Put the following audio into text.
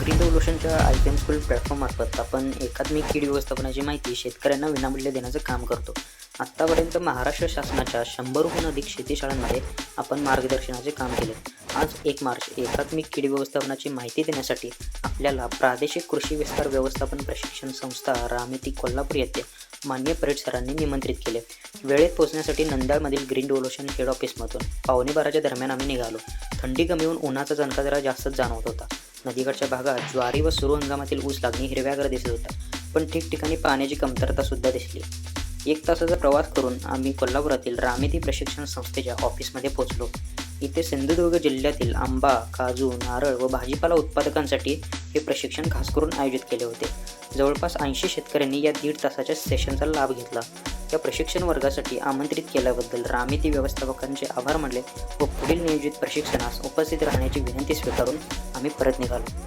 Green रेव्होल्युशनच्या I P M school प्लॅटफॉर्ममार्फत आपण एकात्मिक कीड व्यवस्थापनाची माहिती शेतकऱ्यांना विनामूल्य देण्याचं काम करतो. आत्तापर्यंत महाराष्ट्र शासनाच्या शंभरहून अधिक शेतीशाळांमध्ये आपण मार्गदर्शनाचे काम केले. आज एक मार्च एकात्मिक कीड व्यवस्थापनाची माहिती देण्यासाठी आपल्याला प्रादेशिक कृषी विस्तार व्यवस्थापन प्रशिक्षण संस्था रामेती कोल्हापूर येथे मान्य परेड सरांनी निमंत्रित केले. वेळेत पोहोचण्यासाठी नंदाळमधील ग्रीन रेव्होल्युशन हेड ऑफिसमधून पावणे बाराच्या दरम्यान आम्ही निघालो. थंडी कमी होऊन उन्हाचा झणका जरा जास्तच जाणवत होता. नदीकडच्या भागात ज्वारी व सुरू हंगामातील ऊस लागणी हिरव्यागर दिसत होता. पण ठिकठिकाणी पाण्याची कमतरता सुद्धा दिसली. एक तासाचा प्रवास करून आम्ही कोल्हापुरातील रामेती प्रशिक्षण संस्थेच्या ऑफिसमध्ये पोहोचलो. इथे सिंधुदुर्ग जिल्ह्यातील आंबा काजू नारळ व भाजीपाला उत्पादकांसाठी हे प्रशिक्षण खास करून आयोजित केले होते. जवळपास ऐंशी शेतकऱ्यांनी या दीड तासाच्या सेशनचा लाभ घेतला. या प्रशिक्षण वर्गासाठी आमंत्रित केल्याबद्दल रामिती व्यवस्थापकांचे आभार मानले व पुढील नियोजित प्रशिक्षणास उपस्थित राहण्याची विनंती स्वीकारून आम्ही परत निघालो.